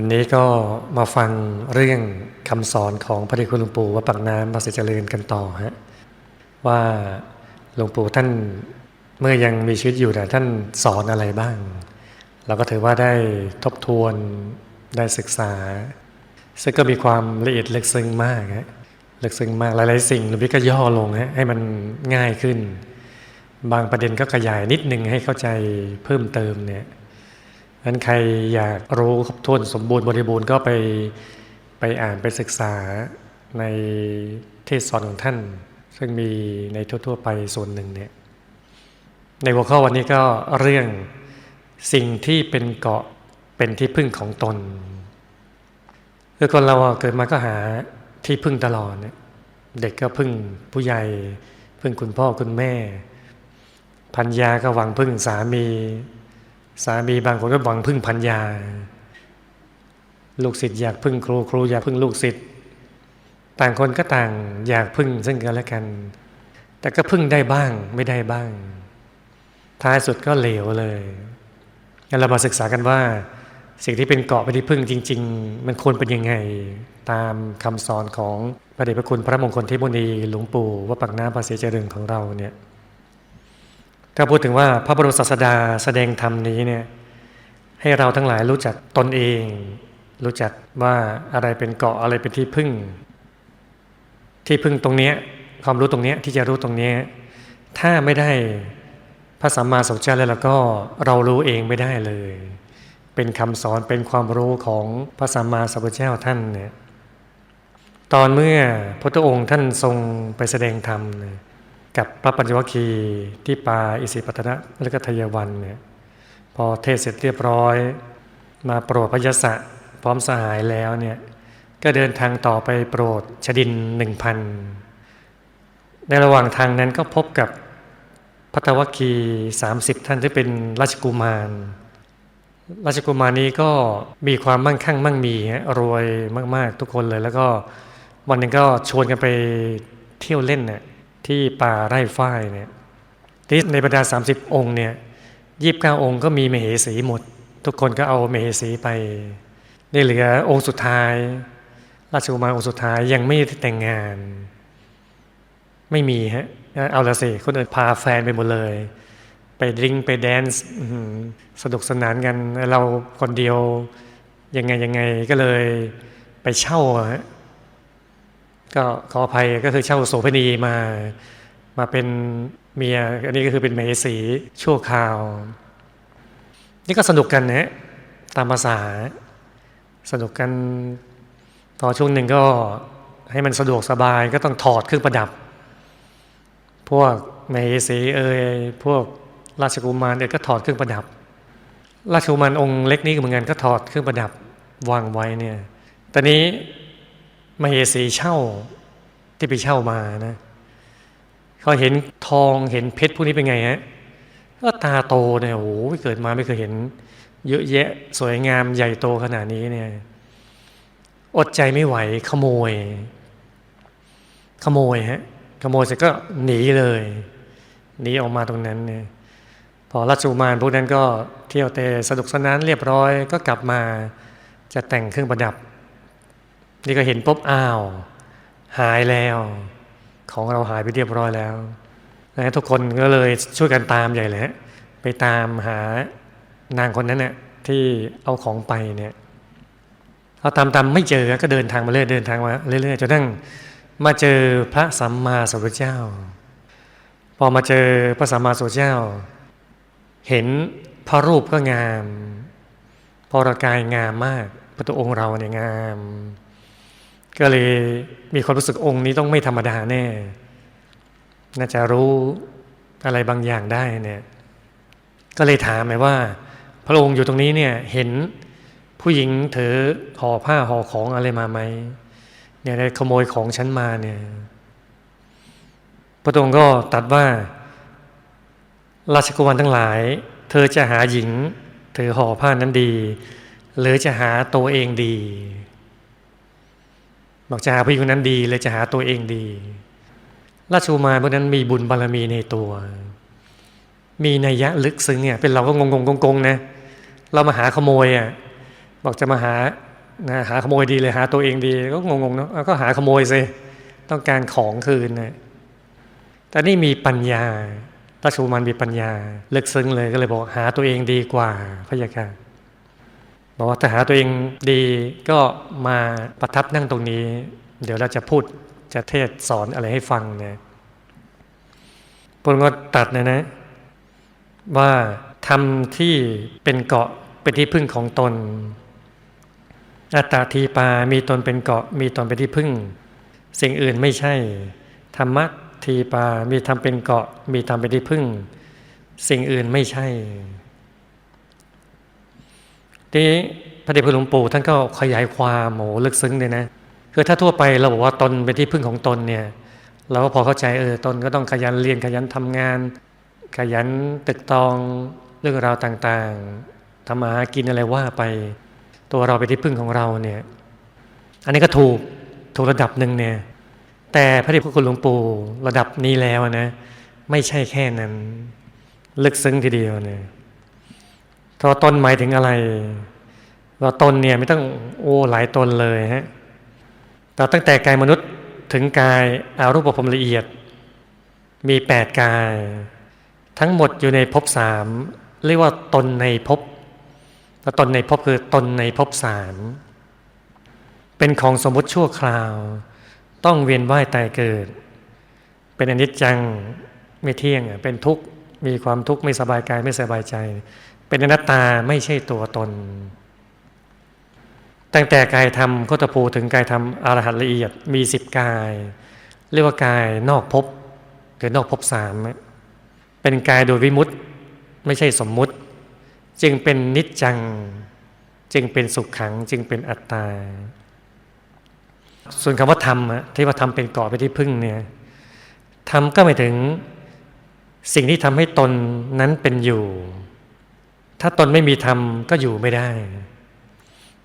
วันนี้ก็มาฟังเรื่องคำสอนของพระเดชคุณหลวงปู่วัดปากน้ำภาษีเจริญกันต่อฮะว่าหลวงปู่ท่านเมื่อยังมีชีวิตอยู่นะท่านสอนอะไรบ้าง เราก็ถือว่าได้ทบทวนได้ศึกษา ซึ่งก็มีความละเอียดลึกซึ้งมากฮะลึกซึ้งมากหลายๆสิ่งหลวงพี่ก็ย่อลงฮะให้มันง่ายขึ้น บางประเด็นก็ขยายนิดนึงให้เข้าใจเพิ่มเติมเนี่ย นั้นใครอยากรู้ครบถ้วนสมบูรณ์บริบูรณ์ก็ไปไปอ่านไปศึกษาในเทศสอนของท่าน ซึ่งมีในทั่ว ๆ ไปส่วนหนึ่งเนี่ยในหัวข้อวันนี้ก็เรื่องสิ่งที่เป็นเกาะเป็นที่พึ่งของตนคือคนเราเกิดมาก็หาที่พึ่งตลอดเนี่ยเด็กก็พึ่งผู้ใหญ่ พึ่งคุณพ่อคุณแม่ พัญญาก็หวังพึ่งสามี สามีบางคนก็หวังพึ่งพัญญา ลูกศิษย์อยากพึ่งครูครูอยากพึ่งลูกศิษย์ต่างคนก็ต่างอยากพึ่งซึ่งกันและกัน แต่ก็พึ่งได้บ้างไม่ได้บ้าง ท้ายสุดก็เหลวเลยงั้นเรามาศึกษากันว่า สิ่งที่เป็นเกาะเป็นที่พึ่งจริง ๆ มันควรเป็นยังไง ตามคำสอนของพระเดชพระคุณพระมงคลเทพมุนีหลวงปู่วัดปากน้ำภาษีเจริญของเราเนี่ย ถ้าพูดถึงว่าพระบรมศาสดาแสดงธรรมนี้เนี่ยให้เราทั้งหลายรู้จักตนเอง รู้จักว่าอะไรเป็นเกาะอะไรเป็นที่พึ่ง ที่พึ่งตรงเนี้ยความรู้ตรงเนี้ยที่จะรู้ตรงเนี้ยถ้าไม่ได้พระสัมมาสัมพุทธเจ้าแล้วก็เรารู้เองไม่ได้เลย เป็นคำสอนเป็นความรู้ของพระสัมมาสัมพุทธเจ้าท่านเนี่ยตอนเมื่อพระองค์ท่านทรงไปแสดงธรรมเนี่ย กับพระปัญจวัคคีที่ปาอิสิปตนะและก็ทยวันเนี่ยพอเทศเสร็จเรียบร้อย มาโปรดพระยศะพร้อมสหายแล้วเนี่ยก็เดินทางต่อไปโปรดชดินหนึ่งพันในระหว่างทางนั้นก็พบกับพัทวัคคีสามสิบท่านที่เป็นราชกุมาร ราชกุมารนี้ก็มีความมั่งคั่งมั่งมีรวยมาก ๆ ทุกคนเลย แล้วก็วันหนึ่งก็ชวนกันไปเที่ยวเล่นเนี่ย ที่ป่าไร่ฝ้ายเนี่ยที่ในบรรดา 30 องค์เนี่ยยีิบเก้าองค์ก็มีเมเหสีหมด ทุกคนก็เอาเมเหสีไปนี่เหลือองค์สุดท้าย ราชกุมารองค์สุดท้ายยังไม่แต่งงาน ไม่มีฮะเอาละสิคนอื่นพาแฟนไปหมดเลย ไปดริงไปแดนซ์สนุกสนานกันเราคนเดียวยังไงยังไงก็เลยไปเช่าฮะ ก็ขออภัยก็คือเช่าโสเภณีมา มาเป็นเมีย อันนี้ก็คือเป็นเมสีชั่วคราว นี่ก็สนุกกันนะตามภาษา สนุกกันต่อช่วงหนึ่งก็ให้มันสะดวกสบายก็ต้องถอดเครื่องประดับ พวกเมสีเอ่ยพวกราชกุมารเอ่ยก็ถอดเครื่องประดับ ราชกุมารองค์เล็กนี้เหมือนกันก็ถอดเครื่องประดับวางไว้เนี่ยตอนนี้ มเหสีเช่าที่ไปเช่ามานะเขาเห็นทองเห็นเพชรพวกนี้เป็นไงฮะก็ตาโตเนี่ยโอ้โหเกิดมาไม่เคยเห็น เยอะแยะสวยงามใหญ่โตขนาดนี้เนี่ยอดใจไม่ไหวขโมย ขโมยฮะขโมยเสร็จก็หนีเลยหนีออกมาตรงนั้นเนี่ยพอราชกุมารพวกนั้นก็เที่ยวเตะสนุกสนานเรียบร้อยก็กลับมาจะแต่งเครื่องประดับ นี่ก็เห็นปุ๊บอ้าว หายแล้ว ของเราหายไปเรียบร้อยแล้วนะทุกคนก็เลยช่วยกันตามใหญ่เลยไปตามหานางคนนั้นเนี่ยที่เอาของไปเนี่ยเอาตามตามไม่เจอก็เดินทางมาเรื่อยเดินทางมาเรื่อยๆจนทั้งมาเจอพระสัมมาสัมพุทธเจ้า พอมาเจอพระสัมมาสัมพุทธเจ้า เห็นพระรูปก็งามพระกายงามมากพระตัวองค์เราเนี่ยงาม ก็เลยมีความรู้สึกองค์นี้ต้องไม่ธรรมดาแน่ น่าจะรู้อะไรบางอย่างได้เนี่ยก็เลยถามไปว่า พระองค์อยู่ตรงนี้เนี่ยเห็นผู้หญิงถือห่อผ้าห่อของอะไรมาไหมเนี่ยได้ขโมยของฉันมาเนี่ยพระองค์ก็ตัดว่า ราชกุมารทั้งหลาย เธอจะหาหญิงถือห่อผ้านั้นดี หรือจะหาตัวเองดี บอกจะหาผู้หญิงคนนั้นดีหรือจะหาตัวเองดี ราชกุมารพวกนั้นมีบุญบารมีในตัว มีนัยยะลึกซึ้งเนี่ยเป็นเราก็งงงงงๆนะ เรามาหาขโมยอะบอกจะมาหานะหาขโมยดีเลยหาตัวเองดีก็งงๆเนาะก็หาขโมยสิต้องการของคืนนะแต่นี่มีปัญญาราชกุมารมีปัญญาลึกซึ้งเลยก็เลยบอกหาตัวเองดีกว่าพระยาค่ะ บอกว่าถ้าหาตัวเองดีก็มาประทับนั่งตรงนี้ เดี๋ยวเราจะพูดจะเทศสอนอะไรให้ฟังเนี่ยพระองค์ก็ตัดนะนะ ว่าทำที่เป็นเกาะเป็นที่พึ่งของตน อัตตาทีปา มีตนเป็นเกาะ มีตนเป็นที่พึ่ง สิ่งอื่นไม่ใช่ ธรรมะทีปา มีธรรมเป็นเกาะ มีธรรมเป็นที่พึ่ง สิ่งอื่นไม่ใช่ ทีพระเดชพระหลวงปู่ท่านก็ขยายความโหลึกซึ้งเลยนะคือถ้าทั่วไปเราบอกว่าตนเป็นที่พึ่งของตนเนี่ยเราก็พอเข้าใจเออตนก็ต้องขยันเรียนขยันทำงาน ขยันตึกตองเรื่องราวต่างๆทำมาหากินอะไรว่าไป ตัวเราเป็นที่พึ่งของเราเนี่ยอันนี้ก็ถูกถูกระดับหนึ่งเนี่ยแต่พระเดชพระคุณหลวงปู่ระดับนี้แล้วนะไม่ใช่แค่นั้น ลึกซึ้งทีเดียวเนี่ย ตัวตนหมายถึงอะไรว่าตนเนี่ยไม่ต้องโอ้หลายตนเลยฮะแต่ตั้งแต่กายมนุษย์ถึงกายอารูปภพละเอียด มีแปดกาย ทั้งหมดอยู่ในภพสามเรียกว่าตนในภพแล้วตนในภพคือตนในภพสามเป็นของสมมติชั่วคราว ต้องเวียนว่ายตายเกิด เป็นอนิจจังไม่เที่ยงเป็นทุกข์มีความทุกข์ไม่สบายกายไม่สบายใจ เป็นอนัตตาไม่ใช่ตัวตน ตั้งแต่กายธรรมโคตภูถึงกายธรรมอรหัตละเอียดมีสิบกาย เรียกว่ากายนอกภพหรือนอกภพสามเป็นกายโดยวิมุตต์ไม่ใช่สมมุติ จึงเป็นนิจจัง จึงเป็นสุขขัง จึงเป็นอัตตา ส่วนคำว่าธรรมที่ว่าธรรมเป็นเกาะไปนที่พึ่งเนี่ยธรรมก็หมายถึงสิ่งที่ทำให้ตนนั้นเป็นอยู่ ถ้าตนไม่มีธรรมก็อยู่ไม่ได้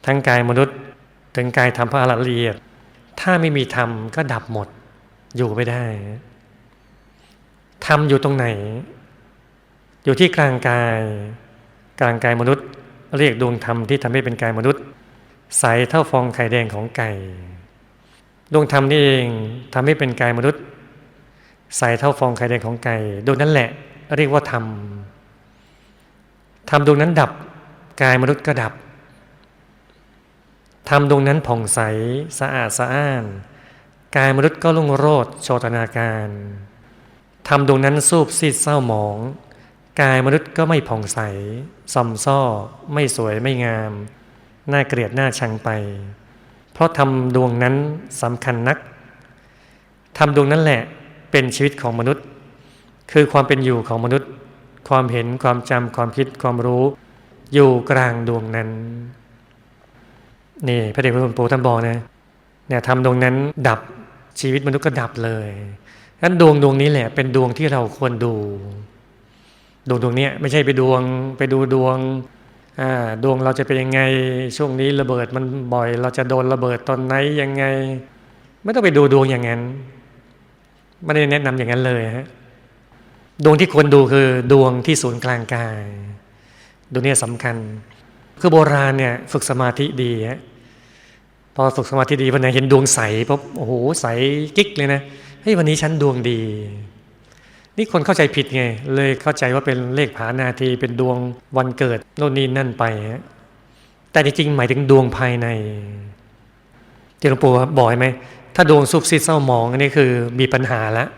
ทั้งกายมนุษย์ถึงกายธรรมพระอรหันต์ละเอียด ถ้าไม่มีธรรมก็ดับหมด อยู่ไม่ได้ธรรมอยู่ตรงไหน อยู่ที่กลางกาย กลางกายมนุษย์ เรียกดวงธรรมที่ทำให้เป็นกายมนุษย์ ใสเท่าฟองไข่แดงของไก่ดวงธรรมนี่เองทำให้เป็นกายมนุษย์ ใสเท่าฟองไข่แดงของไก่ดวงนั้นแหละ เรียกว่าธรรม ธรรมดวงนั้นดับกายมนุษย์ก็ดับธรรมดวงนั้นผ่องใสสะอาดสะอ้าน กายมนุษย์ก็ลุ่งโรดโชตนาการทำดวงนั้นสูบซีดเศร้าหมอง กายมนุษย์ก็ไม่ผ่องใสซอมซ่อไม่สวยไม่งาม น่าเกลียดน่าชังไป เพราะทำดวงนั้นสำคัญนักทำดวงนั้นแหละเป็นชีวิตของมนุษย์ คือความเป็นอยู่ของมนุษย์ ความเห็นความจำความคิดความรู้ อยู่กลางดวงนั้น นี่พระเดชพระคุณปู่ท่านบอกนะเนี่ยทำดวงนั้นดับชีวิตมนุษย์ก็ดับเลยนั้นดวงดวงนี้แหละเป็นดวงที่เราควรดู ดวงดวงนี้ไม่ใช่ไปดวงไปดูดวงดวงเราจะเป็นยังไงช่วงนี้ระเบิดมันบ่อย เราจะโดนระเบิดตอนไหนยังไง ไม่ต้องไปดูดวงอย่างนั้น ไม่ได้แนะนำอย่างนั้นเลยฮะ ดวงที่ควรดูคือดวงที่ศูนย์กลางกาย ดวงนี้สำคัญ คือโบราณเนี่ยฝึกสมาธิดีพอฝึกสมาธิดีวันไหนเห็นดวงใสปุ๊บโอ้โหใสกิ๊กเลยนะเฮ้ยวันนี้ฉันดวงดี นี่คนเข้าใจผิดไง เลยเข้าใจว่าเป็นเลขผานาทีเป็นดวงวันเกิดโน่นนี่นั่นไปแต่จริงๆหมายถึงดวงภายในที่หลวงปู่บอกไหมถ้าดวงซุบซิดเศร้าหมองอันนี้คือมีปัญหาแล้ว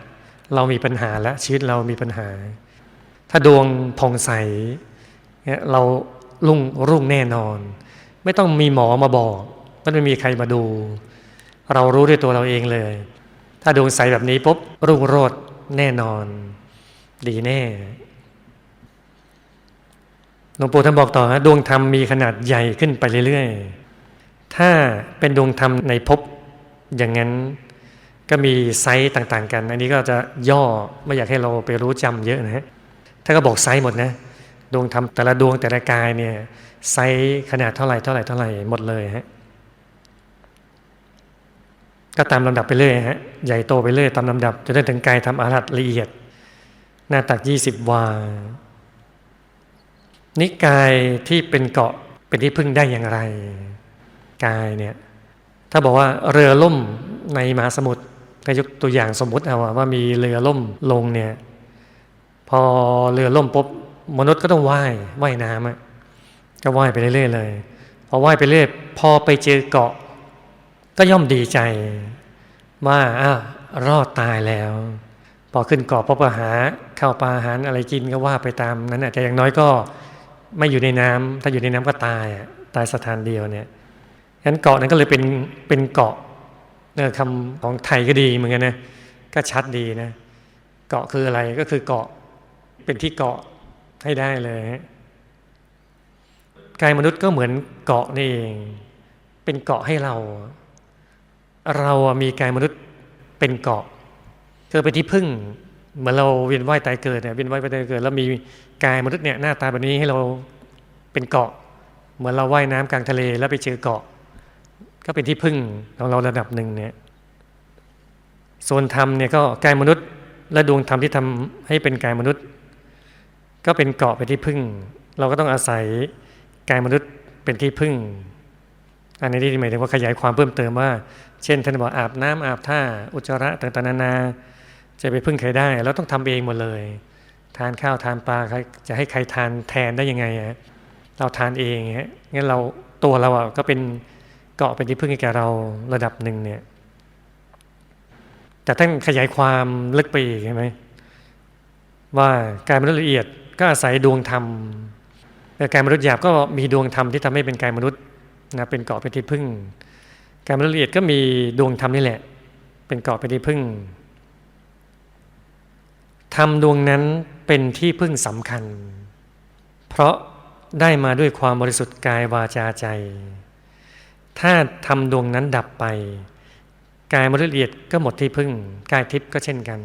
เรามีปัญหาแล้วชีวิตเรามีปัญหา ถ้าดวงผ่องใสเนี่ยเรารุ่งรุ่งแน่นอน ไม่ต้องมีหมอมาบอกไม่มีใครมาดู เรารู้ด้วยตัวเราเองเลย ถ้าดวงใสแบบนี้ปุ๊บรุ่งโรดแน่นอน ดีแน่หลวงปู่ท่านบอกต่อนะดวงธรรมมีขนาดใหญ่ขึ้นไปเรื่อยๆ ถ้าเป็นดวงธรรมในภพอย่างนั้น ก็มีไซส์ต่างๆกัน อันนี้ก็จะย่อไม่อยากให้เราไปรู้จำเยอะนะฮะถ้าก็บอกไซส์หมดนะดวงธรรมแต่ละดวงแต่ละกายเนี่ยไซส์ขนาดเท่าไหร่เท่าไหร่เท่าไหร่หมดเลยฮะก็ตามลำดับไปเรื่อยฮะใหญ่โตไปเรื่อยตามลำดับจนได้ถึงกายทำอารัตละเอียด หน้าตักยี่สิบวา นิกายที่เป็นเกาะเป็นที่พึ่งได้อย่างไร กายเนี่ยถ้าบอกว่าเรือล่มในมหาสมุทร ก็ยกตัวอย่างสมมุติเอาว่ามีเรือล่มลงเนี่ย พอเรือล่มปุ๊บมนุษย์ก็ต้องว่ายว่ายน้ำอะก็ว่ายไปเรื่อยๆเลย พอว่ายไปเรื่อยพอไปเจอเกาะ ก็ย่อมดีใจ ว่าอ้ารอดตายแล้ว พอขึ้นเกาะพบอาหาข้าวปลาอาหารอะไรกินก็ว่าไปตามนั้นแต่อย่างน้อยก็ไม่อยู่ในน้ำถ้าอยู่ในน้ำก็ตายตายสถานเดียวเนี่ยงั้นเกาะนั้นก็เลยเป็นเป็นเกาะ เนี่ยคำของไทยก็ดีเหมือนกันนะก็ชัดดีนะ เกาะคืออะไรก็คือเกาะเป็นที่เกาะให้ได้เลยกายมนุษย์ก็เหมือนเกาะนี่เอง เป็นเกาะให้เรา เรามีกายมนุษย์เป็นเกาะคือเป็นที่พึ่งเหมือนเราเวียนว่ายตายเกิดเนี่ยเวียนว่ายตายเกิด แล้วมีกายมนุษย์เนี่ยหน้าตาแบบนี้ให้เราเป็นเกาะ เหมือนเราว่ายน้ำกลางทะเลแล้วไปเจอเกาะ ก็เป็นที่พึ่งของเราระดับหนึ่งเนี่ยส่วนธรรมเนี่ยก็กายมนุษย์ และดวงธรรมที่ทำให้เป็นกายมนุษย์ ก็เป็นเกาะเป็นที่พึ่ง เราก็ต้องอาศัยกายมนุษย์เป็นที่พึ่ง อันนี้ที่หมายถึงว่าขยายความเพิ่มเติมว่า เช่นท่านบอกอาบน้ำอาบท่าอุจจาระต่างๆนานา จะไปพึ่งใครได้เราต้องทำเองหมดเลย ทานข้าวทานปลาจะให้ใครทานแทนได้ยังไงเราทานเองฮะงั้นเราตัวเราอะก็เป็น เกาะเป็นที่พึ่งให้แก่เราระดับหนึ่งเนี่ย แต่ท่านขยายความลึกไปอีกใช่ไหมว่าการมนุษย์ละเอียดก็อาศัยดวงธรรมแต่กายมนุษย์หยาบก็มีดวงธรรมที่ทำให้เป็นกายมนุษย์นะเป็นเกาะเป็นที่พึ่ง กายมนุษย์ละเอียดก็มีดวงธรรมนี่แหละ เป็นเกาะเป็นที่พึ่งธรรมดวงนั้นเป็นที่พึ่งสำคัญ เพราะได้มาด้วยความบริสุทธิ์กายวาจาใจ ถ้าทำดวงนั้นดับไป กายมนุษย์ละเอียดก็หมดที่พึ่ง กายทิพย์ก็เช่นกัน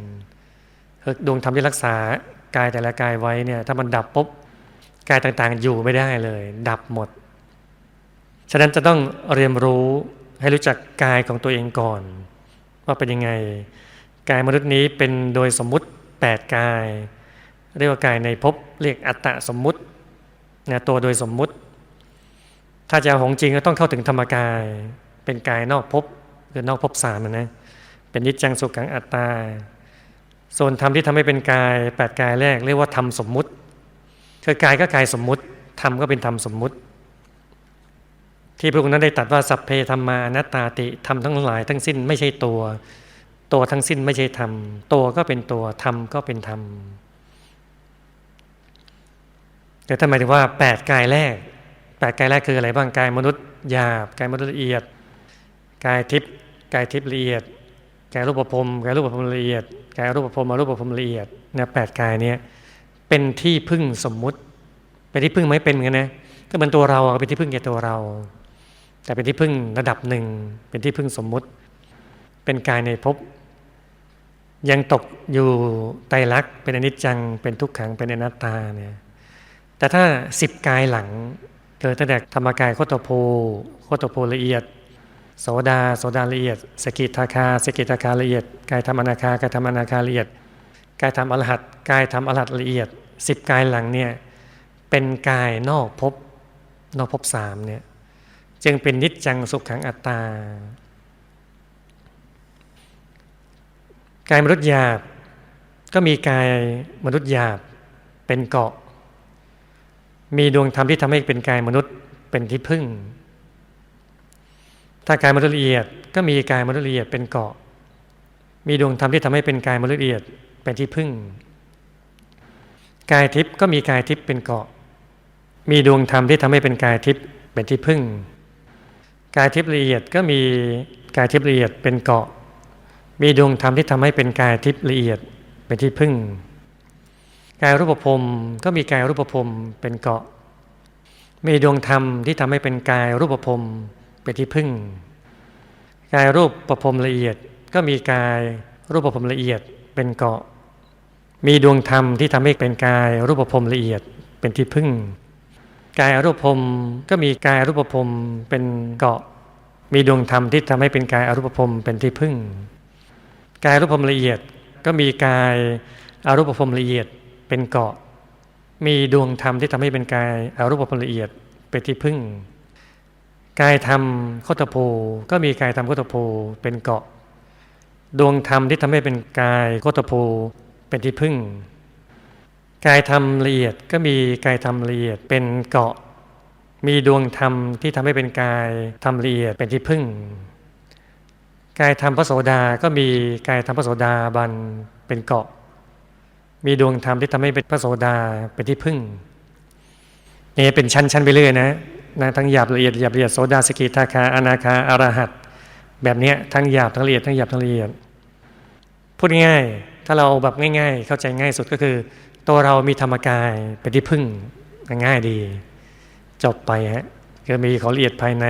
ดวงธรรมที่รักษากายแต่ละกายไว้เนี่ยถ้ามันดับปุ๊บกายต่างๆอยู่ไม่ได้เลย ดับหมด ฉะนั้นจะต้องเรียนรู้ให้รู้จักกายของตัวเองก่อน ว่าเป็นยังไง กายมนุษย์นี้เป็นโดยสมมุติ 8 กาย เรียกว่ากายในภพเรียกอัตตะสมมุตินะตัวโดยสมมุติ ถ้าจะของจริงก็ต้องเข้าถึงธรรมกาย เป็นกายนอกภพคือนอกภพสามนะเป็นนิจจังสุขังอัตตาส่วนธรรมที่ทำให้เป็นกายแปดกายแรกเรียกว่าธรรมสมมุติคือกายก็กายสมมุติธรรมก็เป็นธรรมสมมุติ ที่พระองค์นั้นได้ตัดว่าสัพเพธรรมานัตตาติธรรมทั้งหลายทั้งสิ้นไม่ใช่ตัว ตัวทั้งสิ้นไม่ใช่ธรรม ตัวก็เป็นตัวธรรมก็เป็นธรรมแต่ทำไมถึงว่าแปดกายแรก แปดกายแรกคืออะไรบ้างกายมนุษย์หยาบกายมนุษย์ละเอียดกายทิพย์กายทิพย์ละเอียดกายรูปภพกายรูปภพละเอียดกายรูปภพมารูปภพละเอียดเนี่ยแปดกายเนี้ยเป็นที่พึ่งสมมุติ เป็นที่พึ่งไม่เป็นเหมือนกันนะก็เหมือนตัวเราเป็นที่พึ่งแก่ตัวเรา แต่เป็นที่พึ่งระดับหนึ่งเป็นที่พึ่งสมมุติ เป็นกายในภพยังตกอยู่ไตรลักษณ์เป็นอนิจจังเป็นทุกขังเป็นอนัตตาเนี่ยแต่ถ้าสิบกายหลัง เกิดตั้งแต่ธรรมกายโคตโพโคตโพละเอียด โสดาโสดาละเอียด สกิทาคาสกิทาคาละเอียด กายธรรมนาคากายธรรมนาคาละเอียด กายธรรมอรหัตกายธรรมอรหัตละเอียดสิบกายหลังเนี่ยเป็นกายนอกภพนอกภพสามเนี่ยจึงเป็นนิจจังสุขขังอัตตากายมนุษย์หยาบ ก็มีกายมนุษย์หยาบเป็นเกาะ มีดวงธรรมที่ทำให้เป็นกายมนุษย์เป็นที่พึ่ง ถ้ากายมนุษย์ละเอียด ก็มีกายมนุษย์ละเอียดเป็นเกาะ มีดวงธรรมที่ทำให้เป็นกายมนุษย์ละเอียดเป็นที่พึ่ง กายทิพย์ก็มีกายทิพย์เป็นเกาะ มีดวงธรรมที่ทำให้เป็นกายทิพย์เป็นที่พึ่ง กายทิพย์ละเอียดก็มีกายทิพย์ละเอียดเป็นเกาะ มีดวงธรรมที่ทำให้เป็นกายทิพย์ละเอียดเป็นที่พึ่ง กายรูปภพก็มีกายรูปภพเป็นเกาะ มีดวงธรรมที่ทำให้เป็นกายรูปภพเป็นที่พึ่ง กายรูปประพรมละเอียด ก็มีกายรูปประพรมละเอียดเป็นเกาะ มีดวงธรรมที่ทำให้เป็นกายรูปภพละเอียดเป็นที่พึ่ง กายรูปภพก็มีกายรูปภพเป็นเกาะ มีดวงธรรมที่ทำให้เป็นกายอรูปภพเป็นที่พึ่ง กายรูปภพละเอียดก็มีกายอารูปภพละเอียด เป็นเกาะ มีดวงธรรมที่ทำให้เป็นกายอารูปภพละเอียดเป็นที่พึ่ง กายธรรมโคตภูก็มีกายธรรมโคตภูเป็นเกาะ ดวงธรรมที่ทำให้เป็นกายโคตภูเป็นที่พึ่ง กายธรรมละเอียดก็มีกายธรรมละเอียดเป็นเกาะ มีดวงธรรมที่ทำให้เป็นกายธรรมละเอียดเป็นที่พึ่งกายธรรมพระโสดา ก็มีกายธรรมพระโสดาบันเป็นเกาะ มีดวงธรรมที่ทำให้เป็นพระโสดาเป็นที่พึ่งนี่เป็นชั้นๆไปเรื่อยนะนะทั้งหยาบละเอียดหยาบละเอียดโสดาสกิทาคาอนาคาอารหัตแบบนี้ทั้งหยาบทั้งละเอียดทั้งหยาบทั้งละเอียดพูดง่ายๆถ้าเราแบบง่าย ๆ เข้าใจง่ายสุดก็คือ ตัวเรามีธรรมกายเป็นที่พึ่งง่ายดี จบไปฮะก็มีของละเอียดภายใน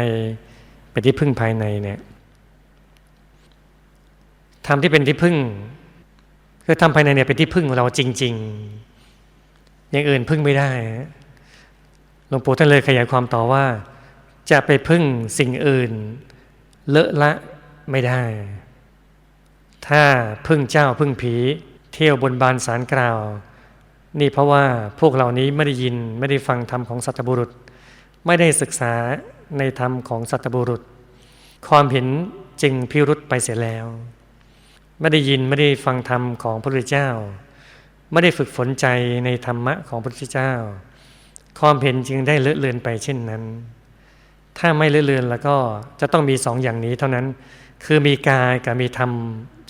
เป็นที่พึ่งภายในเนี่ยทำที่เป็นที่พึ่ง คือทำภายในเนี่ยเป็นที่พึ่งของเราจริง ๆ อย่างอื่นพึ่งไม่ได้หลวงปู่ท่านเลยขยายความต่อว่า จะไปพึ่งสิ่งอื่น เลอะละไม่ได้ ถ้าพึ่งเจ้าพึ่งผี เที่ยวบนบานสารกล่าว นี่เพราะว่าพวกเหล่านี้ไม่ได้ยินไม่ได้ฟังธรรมของสัตบุรุษ ไม่ได้ศึกษาในธรรมของสัตบุรุษ ความเห็นจึงพิรุษไปเสียแล้ว ไม่ได้ยินไม่ได้ฟังธรรมของพระพุทธเจ้า ไม่ได้ฝึกฝนใจในธรรมะของพระพุทธเจ้า ความเห็นจึงได้เลอะเลือนไปเช่นนั้น ถ้าไม่เลอะเลือนแล้วก็จะต้องมีสองอย่างนี้เท่านั้น คือมีกายกับมีธรรม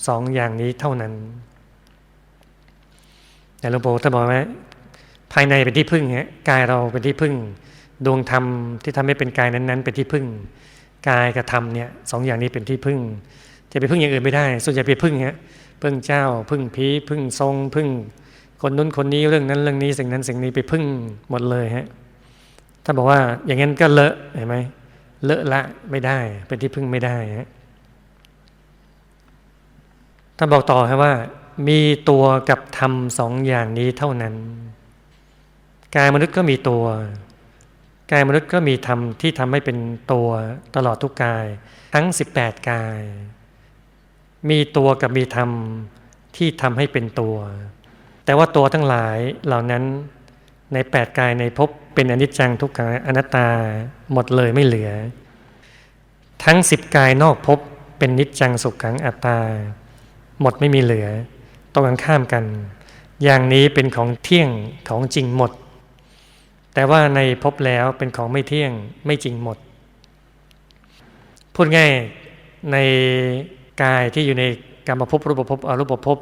สองอย่างนี้เท่านั้นแต่หลวงปู่ท่านบอกว่าภายในเป็นที่พึ่งฮะกายเราเป็นที่พึ่ง ดวงธรรมที่ทำให้เป็นกายนั้นๆ เป็นที่พึ่ง กายกับธรรมเนี่ยสองอย่างนี้เป็นที่พึ่ง จะไปพึ่งอย่างอื่นไม่ได้ ส่วนใหญ่ไปพึ่งฮะพึ่งเจ้า พึ่งผีพึ่งทรง พึ่งคนนู้นคนนี้เรื่องนั้นเรื่องนี้สิ่งนั้นสิ่งนี้ไปพึ่งหมดเลยฮะถ้าบอกว่าอย่างนั้นก็เลอะเห็นไหมเลอะละไม่ได้ เป็นที่พึ่งไม่ได้ฮะท่านบอกต่อครับว่า มีตัวกับธรรมสองอย่างนี้เท่านั้น กายมนุษย์ก็มีตัวกายมนุษย์ก็มีธรรมที่ทำให้เป็นตัวตลอดทุกกาย ทั้ง 18 กาย มีตัวกับมีธรรมที่ทำให้เป็นตัว แต่ว่าตัวทั้งหลายเหล่านั้นในแปดกายในภพเป็นอนิจจังทุกขังอนัตตาหมดเลยไม่เหลือ ทั้งสิบกายนอกภพเป็นนิจจังสุขขังอัตตา หมดไม่มีเหลือตรงกันข้ามกัน อย่างนี้เป็นของเที่ยงของจริงหมด แต่ว่าในภพแล้วเป็นของไม่เที่ยงไม่จริงหมด พูดง่ายใน กายที่อยู่ในกรรมภพรูปภพอรูปภพ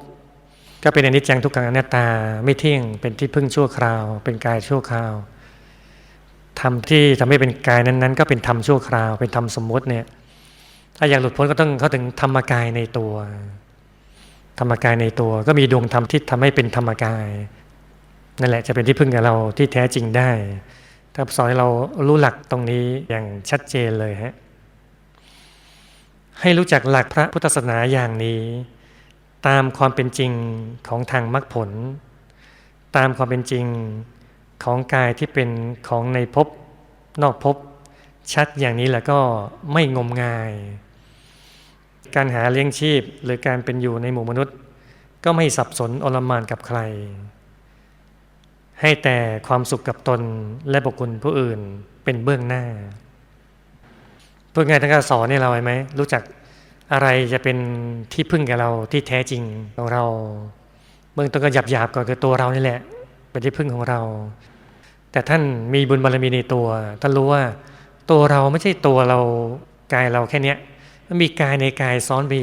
ก็เป็นอนิจจังทุกขังอนัตตาไม่เที่ยงเป็นที่พึ่งชั่วคราว เป็นกายชั่วคราวทำที่ทำให้เป็นกายนั้นๆ ก็เป็นธรรมชั่วคราว เป็นธรรมสมมุติเนี่ย ถ้าอยากหลุดพ้นก็ต้องเข้าถึงธรรมกายในตัว ธรรมกายในตัวก็มีดวงธรรมที่ทำให้เป็นธรรมกายนั่นแหละจะเป็นที่พึ่งกับเราที่แท้จริงได้ ถ้าสอนให้เรารู้หลักตรงนี้อย่างชัดเจนเลยฮะ ให้รู้จักหลักพระพุทธศาสนาอย่างนี้ ตามความเป็นจริงของทางมรรคผล ตามความเป็นจริงของกายที่เป็นของในภพนอกภพชัดอย่างนี้แล้วก็ไม่งมงาย การหาเลี้ยงชีพหรือการเป็นอยู่ในหมู่มนุษย์ ก็ไม่สับสนอลมานกับใคร ให้แต่ความสุขกับตนและบุคคลผู้อื่นเป็นเบื้องหน้า พูดง่ายทั้งการสอนนี่เราไหมรู้จักอะไรจะเป็นที่พึ่งแกเราที่แท้จริงของเราเบื้องต้นก็หยาบหยาบก่อนคือตัวเรานี่แหละ เป็นที่พึ่งของเรา แต่ท่านมีบุญบารมีในตัวท่านรู้ว่าตัวเราไม่ใช่ตัวเรากายเราแค่เนี้ยมันมีกายในกายซ้อนไป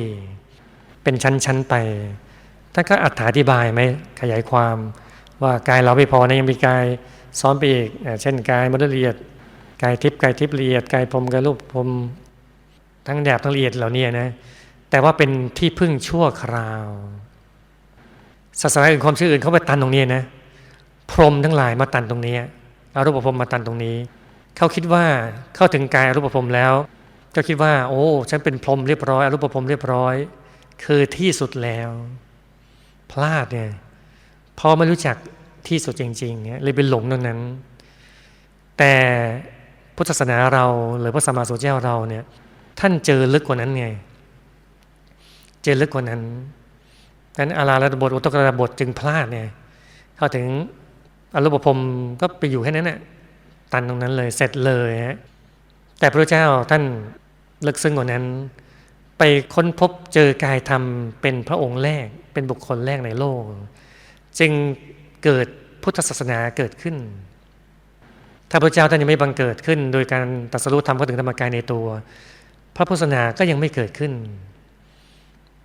เป็นชั้นๆไปท่านก็อธิบายไหมขยายความว่ากายเราไม่พอนะยังมีกายซ้อนไปอีกเช่นกายมนุษย์ละเอียด กายทิพย์กายทิพย์ละเอียดกายพรมกายรูปพรมทั้งแดบทั้งละเอียดเหล่านี้นะแต่ว่าเป็นที่พึ่งชั่วคราวศาสนาอื่นความเชื่ออื่นเขาไปตันตรงนี้นะพรมทั้งหลายมาตันตรงนี้อารูปพรมมาตันตรงนี้ เขาคิดว่าเข้าถึงกายอรูปพรมแล้ว ก็คิดว่า โอ้ ฉันเป็นพรมเรียบร้อยอรูปพรมเรียบร้อย คือที่สุดแล้ว พลาดเนี่ยพอไม่รู้จักที่สุดจริงๆเนี่ยเลยเป็นหลงตรงนั้น แต่ พุทธศาสนาเราหรือพระสัมมาสัมพุทธเจ้าเราเนี่ย ท่านเจอลึกกว่านั้นไง เจอลึกกว่านั้นนั้นอาราลบทอุตกรบทจึงพลาดเนี่ยเข้าถึงอรุปภพก็ไปอยู่แค่นั้นน่ะตันตรงนั้นเลยเสร็จเลยฮะแต่พระเจ้าท่านลึกซึ้งกว่านั้น ไปค้นพบเจอกายธรรมเป็นพระองค์แรก เป็นบุคคลแรกในโลก จึงเกิดพุทธศาสนาเกิดขึ้น ถ้าพระเจ้าท่านยังไม่บังเกิดขึ้น โดยการตรัสรู้ธรรมเข้าถึงธรรมกายในตัว พระพุทธศาสนาก็ยังไม่เกิดขึ้น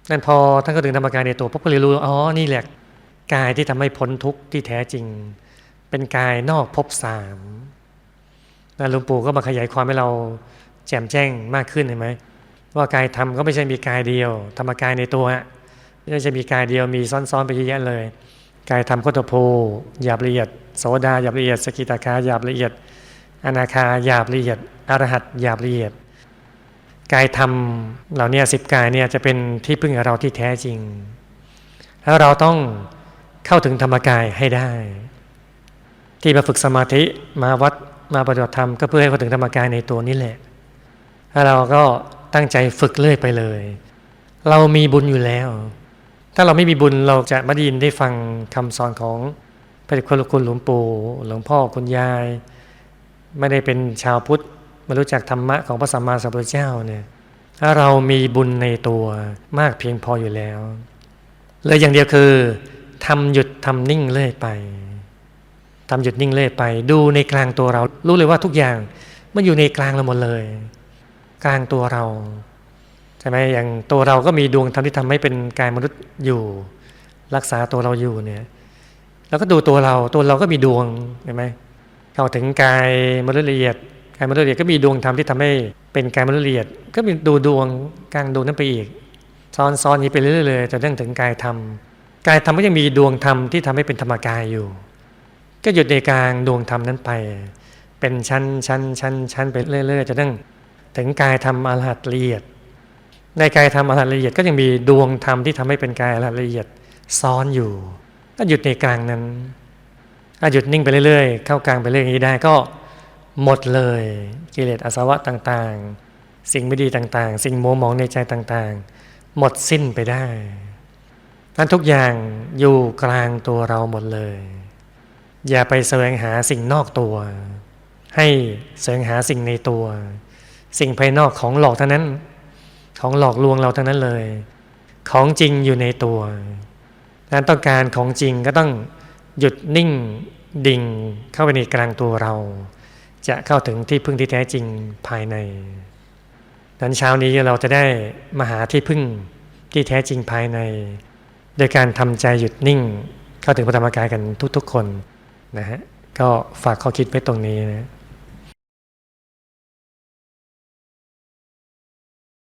นั่นพอท่านก็ถึงธรรมกายในตัวพระก็เลยรู้อ๋อนี่แหละกายที่ทำให้พ้นทุกข์ที่แท้จริง เป็นกายนอกภพสามนะหลวงปู่ก็มาขยายความให้เราแจ่มแจ้งมากขึ้นเห็นไหมว่ากายธรรมก็ไม่ใช่มีกายเดียว ธรรมกายในตัวไม่ใช่มีกายเดียวมีซ้อนๆไปเยอะแยะเลย กายธรรมโคตรโพหยาบละเอียด โสดาหยาบละเอียด สกิตาคาหยาบละเอียด อนาคาหยาบละเอียด อรหัตหยาบละเอียด กายธรรมเหล่านี้สิบกายเนี่ยจะเป็นที่พึ่งของเราที่แท้จริง แล้วเราต้องเข้าถึงธรรมกายให้ได้ ที่มาฝึกสมาธิมาวัดมาปฏิบัติธรรมก็เพื่อให้เข้าถึงธรรมกายในตัวนี้แหละแล้วเราก็ตั้งใจฝึกเรื่อยไปเลย เรามีบุญอยู่แล้ว ถ้าเราไม่มีบุญเราจะไม่ได้ยินได้ฟังคำสอนของ ระเดชคุณคุณหลวงปู่หลวงพ่อคุณยาย ไม่ได้เป็นชาวพุทธไม่รู้จักธรรมะของพระสัมมาสัมพุทธเจ้าเนี่ยถ้าเรามีบุญในตัวมากเพียงพออยู่แล้วเลยอย่างเดียวคือทำหยุดทำนิ่งเรื่อยไปทำหยุดนิ่งเรื่อยไป ดูในกลางตัวเรา รู้เลยว่าทุกอย่างมันอยู่ในกลางเราหมดเลย กลางตัวเราใช่ไหมอย่างตัวเราก็มีดวงธรรมที่ทำให้เป็นกายมนุษย์อยู่ รักษาตัวเราอยู่เนี่ย แล้วก็ดูตัวเราตัวเราก็มีดวงเห็นไหมเข้าถึงกายมนุษย์ละเอียดกายมนุษย์ละเอียดก็มีดวงธรรมที่ทำให้เป็นกายมนุษย์ละเอียด ก็มีดูดวงกลางดวงนั้นไปอีก ซ้อนซ้อนนี้ไปเรื่อยๆเลยจนเรื่องถึงกายธรรมกายธรรมก็ยังมีดวงธรรมที่ทำให้เป็นธรรมกายอยู่ ก็หยุดในกลางดวงธรรมนั้นไป เป็นชั้นชั้นชั้นชั้นไปเรื่อยๆจะต้องถึงกายธรรมอรหัตละเอียด ในกายธรรมอรหัตละเอียดก็ยังมีดวงธรรมที่ทำให้เป็นกายอรหัตละเอียดซ้อนอยู่ ก็หยุดในกลางนั้นถ้าหยุดนิ่งไปเรื่อยๆ เข้ากลางไปเรื่อยอย่างนี้ได้ก็หมดเลยกิเลสอาสวะต่างๆ สิ่งไม่ดีต่างๆ สิ่งโมหมองในใจต่างๆ หมดสิ้นไปได้นั้นทุกอย่างอยู่กลางตัวเราหมดเลย อย่าไปแสวงหาสิ่งนอกตัว ให้แสวงหาสิ่งในตัว สิ่งภายนอกของหลอกทั้งนั้น ของหลอกลวงเราทั้งนั้นเลย ของจริงอยู่ในตัว นั้นต้องการของจริงก็ต้องหยุดนิ่งดิ่งเข้าไปในกลางตัวเรา จะเข้าถึงที่พึ่งที่แท้จริงภายในนั้นเช้านี้เราจะได้มาหาที่พึ่งที่แท้จริงภายใน โดยการทำใจหยุดนิ่ง เข้าถึงพระธรรมกายกันทุกๆคนนะฮะก็ฝากข้อคิดไว้ตรงนี้นะ